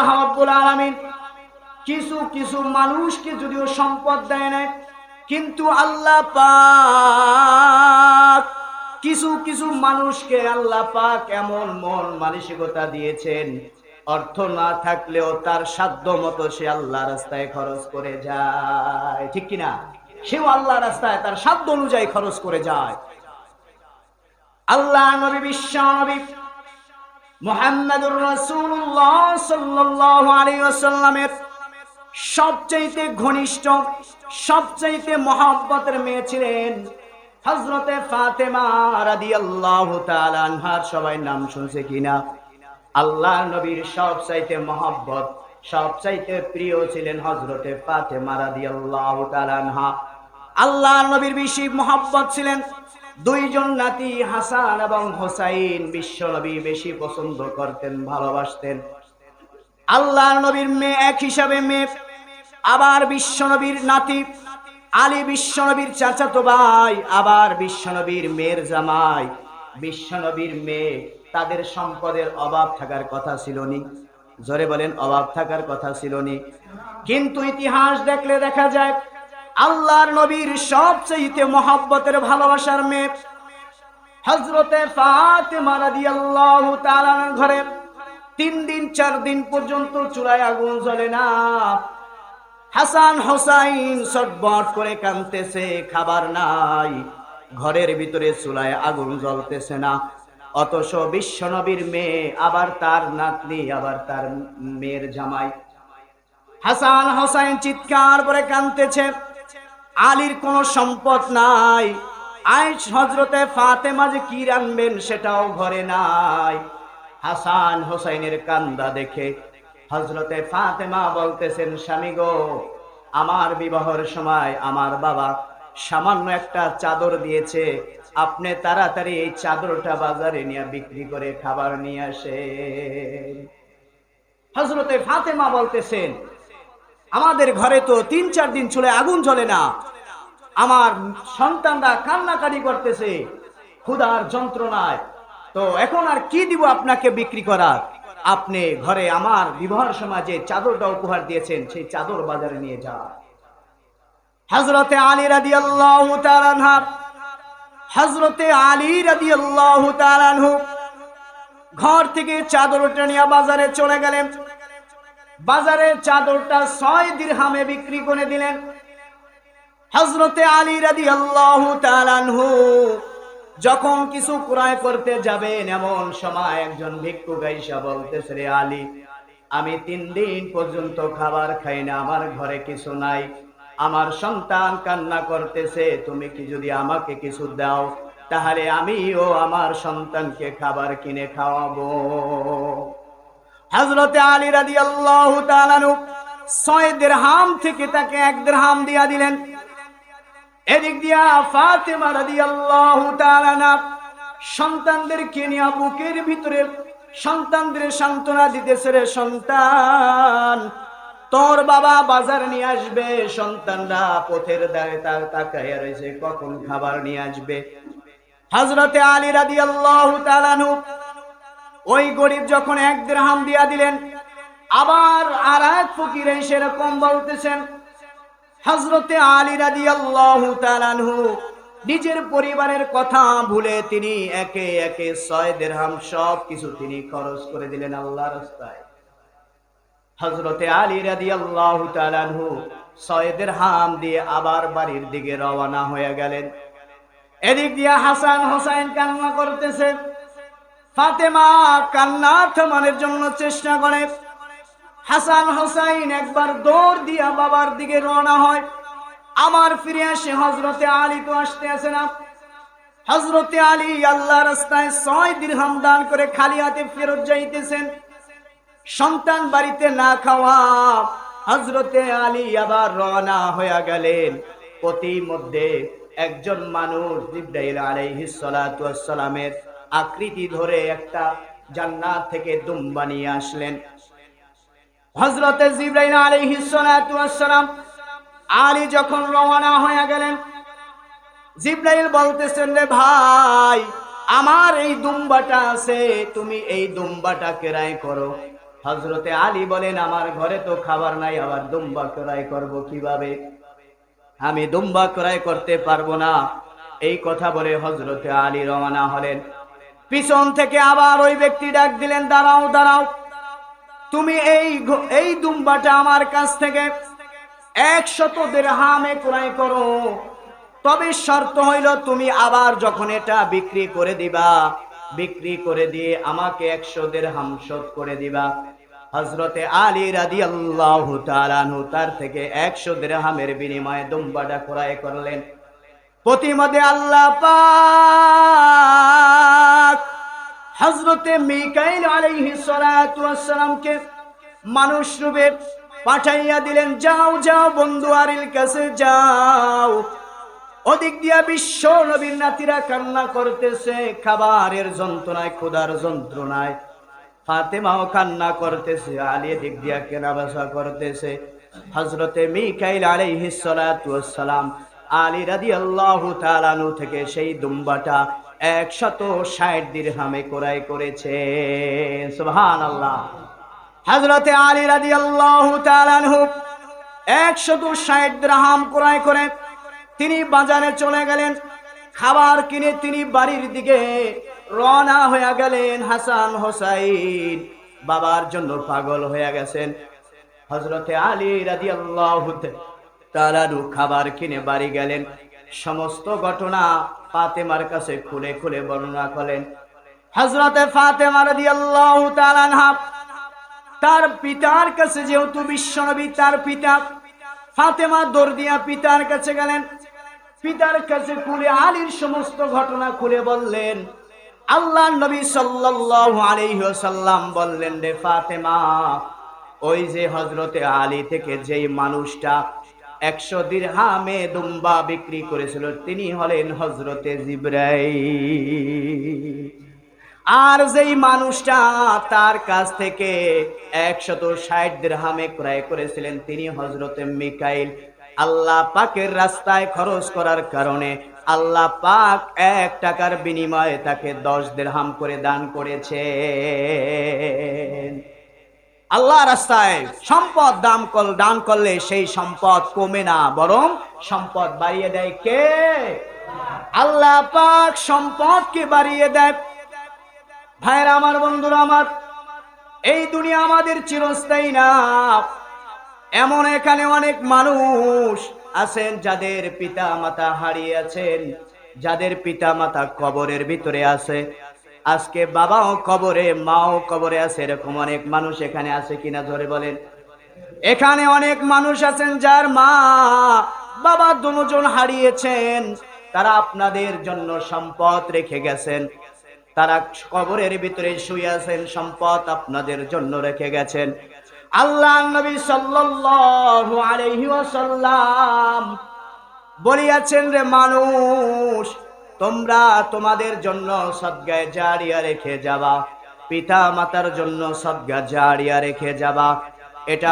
আল্লাহ রাব্বুল আলামিন। কিছু কিছু মানুষকে যদিও সম্পদ দেয় না কিন্তু আল্লাহ পাক কিছু কিছু মানুষকে আল্লাহ পাক এমন মন মানসিকতা দিয়েছেন, অর্থ না থাকলেও তার সাধ্য মতো সে আল্লাহ রাস্তায় খরচ করে যায়। ঠিক কিনা সেও আল্লাহ রাস্তায় তার সাধ্য অনুযায়ী খরচ করে যায়। আল্লাহ নবী বিশ্ব নবী মোহাম্মদুর রাসূলুল্লাহ সাল্লাল্লাহু আলাইহি ওয়াসাল্লামের সবচাইতে ঘনিষ্ঠ, সবচাইতে মহব্বতের মেয়ে ছিলেন হযরতে ফাতেমা সবাই নাম শুনছে কিনা? আল্লাহ নবীর সবচাইতে মহব্বত, সবচাইতে প্রিয় ছিলেন হযরতে ফাতেমা রাদিয়াল্লাহু তাআলা আনহা। আল্লাহ নবীর বেশি মহব্বত ছিলেন দুইজন নাতি হাসান এবং হোসাইন বিশ্ব নবী বেশি পছন্দ করতেন, ভালোবাসতেন। আল্লাহ নবীর মেয়ে এক হিসাবে মেয়ে, আবার বিশ্ব নবীর নাতি, আলী বিশ্ব নবীর চাচাতো ভাই, আবার বিশ্ব নবীর মেয়ের জামাই। বিশ্ব নবীর মেয়ে, তাদের সম্পদের অভাব থাকার কথা ছিল নি জোরে বলেন, অভাব থাকার কথা ছিল নি কিন্তু ইতিহাস দেখলে দেখা যায় আল্লাহর নবীর সবচেয়ে মহাব্বতের ভালোবাসার মেয়ে হজরতে ফাতে ফাতেমা রাদিয়াল্লাহু তাআলার ঘরে তিন দিন, চার দিন পর্যন্ত চুলায় আগুন জ্বলে না। হাসান হোসাইন সটবট করে কাঁদতেছে, খাবার নাই। ঘরের ভিতরে চুলায় আগুন জ্বলতেছে না। অথচ বিশ্ব নবীর মেয়ে, আবার তার নাতনি, আবার তার মেয়ের জামাই। হাসান হোসাইন চিৎকার করে কাঁদতেছে। আলীর কোনো সম্পদ নাই। আইস হজরতে ফাতেমা যে কি রানবেন সেটাও ঘরে নাই। হাসান হোসাইনের কান্দা দেখে হজরতে ফাতেমা বলতেছেন, স্বামী গো, আমার বিবাহের সময় আমার বাবা সামান্য একটা চাদর দিয়েছে। আপনি তাড়াতাড়ি এই চাদরটা বাজারে নিয়ে বিক্রি করে খাবার নিয়ে আসে হজরতে ফাতেমা বলতেছেন, আমাদের ঘরে তো তিন চার দিন চলে আগুন জ্বলে না। আমার সন্তানরা কান্নাকাটি করতেছে। ক্ষুধার যন্ত্রণায়। তো এখন আর কি দিব আপনাকে বিক্রি করার? আপনি ঘরে আমার বিবাহের সমাজে চাদরটা উপহার দিয়েছেন, সেই চাদর বাজারে নিয়ে যা হজরতে আলী রাদি আল্লাহ হজরতে আলী রাদি আল্লাহ ঘর থেকে চাদরটা নিয়ে বাজারে চলে গেলেন। বাজারে চাদরটা ছয় দিরহামে বিক্রি করে দিলেন। হজরতে আলী রাদি আল্লাহ তালানহু যখন কিছু ক্রয় করতে যাবেন, এমন সময় একজন ভিক্ষু গাইসা বলতেছে, রে আলী, আমি তিন দিন পর্যন্ত খাবার খাই না, আমার ঘরে কিছু নাই। আমার সন্তান কান্না করতেছে, তুমি কি যদি আমাকে কিছু দাও, তাহলে আমিও আমার সন্তানকে খাবার কিনে খাওয়াবো। হজরতে আলী রাদি আল্লাহ ছয় দেড়হাম থেকে তাকে এক দেড়হাম দিয়া দিলেন। এদিক দিয়া ফাতেমা রাদিয়াল্লাহু তাআলা সন্তানদেরকে নিয়ে বুকের ভিতরে সন্তানদের সান্ত্বনা দিতেছে রে সন্তান। তোর বাবা বাজার নিয়ে আসবে, সন্তানরা পথের দায়ে তার তাকাইয়া রয়েছে, কখন খাবার নিয়ে আসবে? হযরতে আলী রাদিয়াল্লাহু তাআলা ওই গরিব যখন এক দিরহাম দিয়া দিলেন, আবার আর এক ফকির সেরকম বলতেছেন হজরতে আলী রাদি আল্লাহ নিজের পরিবারের কথা ভুলে তিনি একে একে ছয় দেড়হাম সব কিছু তিনি খরচ করে দিলেন আল্লাহ রাস্তায়। হজরতে আলী রাদি আল্লাহ ছয় দেড়হাম দিয়ে আবার বাড়ির দিকে রওনা হয়ে গেলেন। এদিক দিয়ে হাসান হোসাইন কান্না করতেছে। ফাতেমা কান্না থামানোর জন্য চেষ্টা করে। হাসান হোসাইন একবার দৌড় দিয়া বাবার দিকে রওনা হয়। আমার ফিরে আসে হজরতে আলী তো আসতে আসে না। হজরতে আলী আল্লাহ রাস্তায় ছয় দিরহাম দান করে খালি হাতে ফেরত যাইতেছেন। সন্তান বাড়িতে না খাওয়া হজরতে আলী আবার রওনা হয়ে গেলেন। প্রতিমধ্যে একজন মানুষ জিব্রাইল আলাইহিস সালাতু সালামের আকৃতি ধরে একটা জান্নাত থেকে দুম বানিয়ে আসলেন। হজরতে জিব্রাইল সালাতু সালাম আলী যখন রওনা হয়ে গেলেন, জিব্রাইল বলতেছেন, রে ভাই, আমার এই দুম্বাটা আছে, তুমি এই দুম্বাটা কেরাই করো। হজরতে আলী বলেন, আমার ঘরে তো খাবার নাই, আবার দুম্বা ক্রয় করব কীভাবে? আমি দুম্বা ক্রয় করতে পারব না। এই কথা বলে হজরতে আলী রওনা হলেন। পিছন থেকে আবার ওই ব্যক্তি ডাক দিলেন, দাঁড়াও দাঁড়াও। তুমি এই এই দুম্বাটা আমার কাছ থেকে একশত দেড়হামে ক্রয় করো। তবে শর্ত হইল তুমি আবার যখন এটা বিক্রি করে দিবা, বিক্রি করে দিয়ে আমাকে একশো দেড়হাম শোধ করে দিবা। হজরতে আলী রাদি আল্লাহ তার থেকে একশো দেড়হামের বিনিময়ে দুম্বাটা ক্রয় করলেন। প্রতিমদে আল্লাহ পাক হজরতে মিকাইল আলাইহিস সালাতু ওয়াসসালামকে মানুষ রূপে পাঠাইয়া দিলেন, যাও যাও বন্ধু আরিল কাছে যাও। ওদিক দিয়া বিশ্ব নবীর নাতিরা কান্না করতেছে, খাবারের যন্ত্রণায়, ক্ষুধার যন্ত্রণায়। ফাতেমাও কান্না করতেছে, আলী দিক দিয়া কেনা বেচা করতেছে। হজরতে মিকাইল আলাইহিস সালাতু আলী রাদিয়াল্লাহু তাআলানু থেকে সেই দুম্বাটা একশত ষাট দিরহামে ক্রয় করেছে। সুবহানাল্লাহ। হজরতে আলী রাদিয়াল্লাহু তাআলানহু একশত ষাট দিরহাম ক্রয় করে তিনি বাজারে চলে গেলেন। খাবার কিনে তিনি বাড়ির দিকে রওনা হয়ে গেলেন হাসান হোসাইন। বাবার জন্য পাগল হয়ে গেছেন। হজরতে আলী রাজি আল্লাহ তারারু খাবার কিনে বাড়ি গেলেন। সমস্ত ঘটনা ফাতেমার কাছে খুলে খুলে বর্ণনা করলেন। হজরতে ফাতেমা তালানহা তার পিতার কাছে যেহেতু বিশ্বনবী তার পিতা, ফাতেমা দৌড় দিয়া পিতার কাছে গেলেন। পিতার কাছে খুলে আলীর সমস্ত ঘটনা খুলে বললেন। আল্লাহ নবী সাল্লাল্লাহু আলাইহি ওয়াসাল্লাম বললেন, রে ফাতেমা, ওই যে হজরতে আলী থেকে যেই মানুষটা একশো দিরহামে দুম্বা বিক্রি করেছিল। তিনি হলেন হজরতে জিব্রাইল। আর যেই মানুষটা তার কাছ থেকে একশত ষাট দিরহামে ক্রয় করেছিলেন, তিনি হজরতে মিকাইল। আল্লাহ পাকের রাস্তায় খরচ করার কারণে আল্লাহ পাক এক টাকার বিনিময়ে তাকে দশ দিরহাম করে দান করেছে আল্লাহ রাস্তায় সম্পদ দাম কল দান করলে সেই সম্পদ কমে না, বরং সম্পদ বাড়িয়ে দেয় কে? আল্লাহ পাক সম্পদকে বাড়িয়ে দেয়। ভাইরা আমার, বন্ধুরা আমার, এই দুনিয়া আমাদের চিরস্থায়ী না। এমন এখানে অনেক মানুষ আছেন যাদের পিতা মাতা হারিয়েছেন, যাদের পিতা মাতা কবরের ভিতরে আছে। আজকে বাবাও কবরে, মাও কবরে আছে, এরকম অনেক মানুষ এখানে আছে কিনা ধরে বলেন। এখানে অনেক মানুষ আছেন যার মা, বাবা দুজন হারিয়েছেন, তারা আপনাদের জন্য সম্পদ রেখে গেছেন। তারা কবরের ভিতরে শুয়ে আছেন, সম্পদ আপনাদের জন্য রেখে গেছেন। আল্লাহ নবী সাল্লাল্লাহু আলাইহি ওয়াসাল্লাম বলিয়াছেন, রে মানুষ তোমরা তোমাদের জন্য সদ্গায় জারিয়া রেখে যাবা। পিতা মাতার জন্য সদ্গা জারিয়া রেখে যাবা। এটা